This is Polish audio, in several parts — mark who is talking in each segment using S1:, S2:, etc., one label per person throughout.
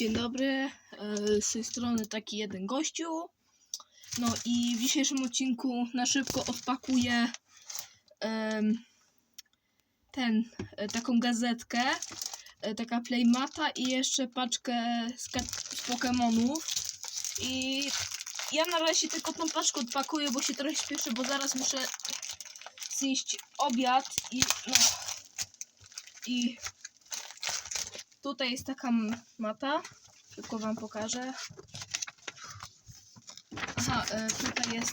S1: Dzień dobry, e, z tej strony taki jeden gościu. No i w dzisiejszym odcinku na szybko odpakuję ten, e, taką gazetkę, e, taka playmata i jeszcze paczkę z, z Pokemonów. I ja na razie tylko tą paczkę odpakuję, bo się trochę śpieszę, bo zaraz muszę zjeść obiad i no, i Tutaj jest taka mata. Szybko wam pokażę. Aha, e, tutaj jest.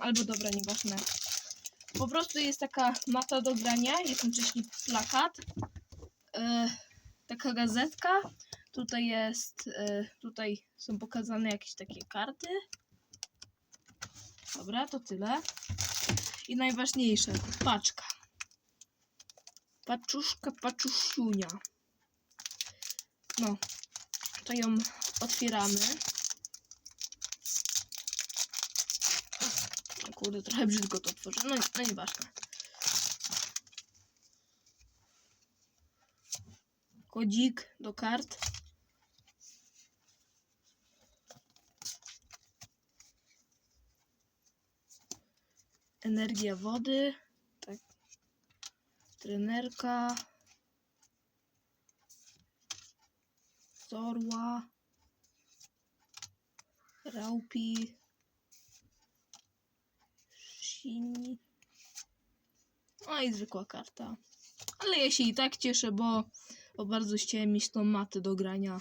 S1: Albo dobra, nieważne. Po prostu jest taka mata do grania, jednocześnie plakat. E, taka gazetka. Tutaj jest. E, tutaj są pokazane jakieś takie karty. Dobra, to tyle. I najważniejsze, paczka. Paczuszka, paczusiunia. No, to ją otwieramy. O kurde, trochę brzydko to otworzę. No, no nieważne. Kodzik do kart. Energia wody. Trenerka. Zorła. Raupi. Shini. No i zwykła karta. Ale ja się i tak cieszę, bo, bo bardzo chciałem mieć tą matę do grania.